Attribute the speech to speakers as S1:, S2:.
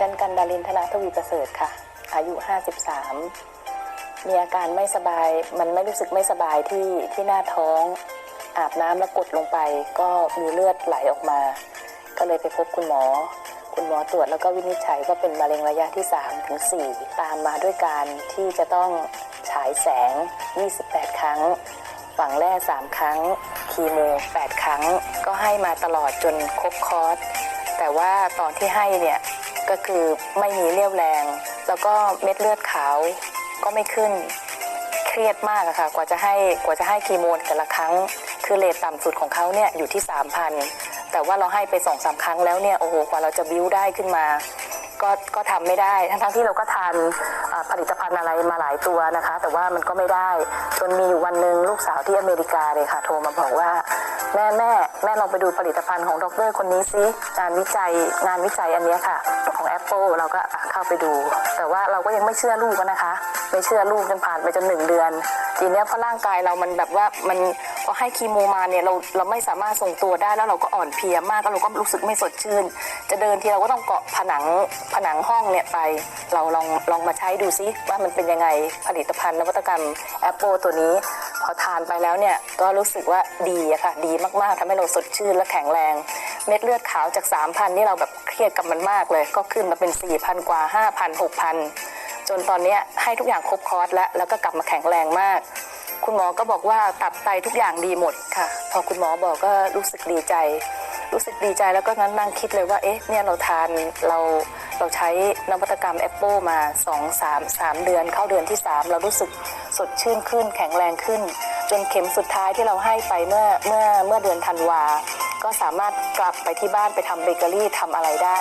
S1: ฉันกันดารินธนาทวีประเสริฐค่ะ อายุ 53 มีอาการไม่สบาย มันไม่รู้สึกไม่สบายที่ที่หน้าท้อง อาบน้ำแล้วกดลงไป ก็มีเลือดไหลออกมา ก็เลยไปพบคุณหมอ คุณหมอตรวจแล้วก็วินิจฉัยว่าเป็นมะเร็งระยะที่ 3 ถึง 4 ตามมาด้วยการที่จะต้องฉายแสง 28 ครั้ง ฝังแร่ 3 ครั้ง คีโม 8 ครั้ง ก็ให้มาตลอดจนครบคอร์สแต่ว่าตอนที่ให้เนี่ย ก็คือไม่มีเรี่ยวแรง แล้วก็เม็ดเลือดขาวก็ไม่ขึ้น เครียดมากอะค่ะ กว่าจะให้กว่าจะให้คีโมนแต่ละครั้ง คือเลทต่ำสุดของเขาเนี่ยอยู่ที่ 3,000 แต่ว่าเราให้ไปสองสามครั้งแล้วเนี่ยโอ้โหกว่าเราจะบิ้วได้ขึ้นมา ก็ก็ทำไม่ได้ทั้งๆที่เราก็ทานอ่าผลิตภัณฑ์อะไรมาหลายตัวนะคะ แต่ว่ามันก็ไม่ได้จนมีอยู่วันหนึ่งลูกสาวที่อเมริกาเลยค่ะ โทรมาบอกว่า แม่แม่แม่ลองไปดูผลิตภัณฑ์ของดรคนนี้ซิงานวิจัยงานวิจัยอันเนี้ยค่ะ ของ Apple เราก็อะเข้าไปดู แต่ว่าเราก็ยังไม่เชื่อลูกอะนะคะ ไม่เชื่อลูกจนผ่านไปจนหนึ่งเดือน ทีเนี้ยเพราะร่างกายเรามันแบบว่ามัน พอให้คีโมมาเนี่ยเราเราไม่สามารถส่งตัวได้แล้วเราก็อ่อนเพลียมากแล้วเราก็รู้สึกไม่สดชื่น จะเดินทีเราก็ต้องเกาะผนังผนังห้องเนี่ยไป เราลองลองมาใช้ดูซิว่ามันเป็นยังไงผลิตภัณฑ์นวัตกรรม Apple ตัวนี้ พอทานไปแล้วเนี่ยก็รู้สึกว่าดีอะค่ะดีมากๆทำให้เราสดชื่นและแข็งแรง เม็ดเลือดขาวจาก 3,000นี่เราแบบเครียดกับมันมากเลย ก็ขึ้นมาเป็น 4,000 กว่า 5,000 6,000 จนตอนนี้ให้ทุกอย่างครบคอร์สแล้วแล้วก็กลับมาแข็งแรงมาก คุณหมอก็บอกว่าตับไตทุกอย่างดีหมดค่ะ พอคุณหมอบอกก็รู้สึกดีใจ รู้สึกดีใจแล้วก็งั้นนั่งคิดเลยว่าเอ๊ะเนี่ยเราทานเราเราใช้นวัตกรรมแอปเปิลมา 2 3 3 เดือนเข้าเดือนที่ 3 เรารู้สึกสดชื่นขึ้นแข็งแรงขึ้น จนเข็มสุดท้ายที่เราให้ไปเมื่อเมื่อเมื่อเดือนธันวา ก็สามารถกลับไปที่บ้านไปทำเบเกอรี่ทำอะไรได้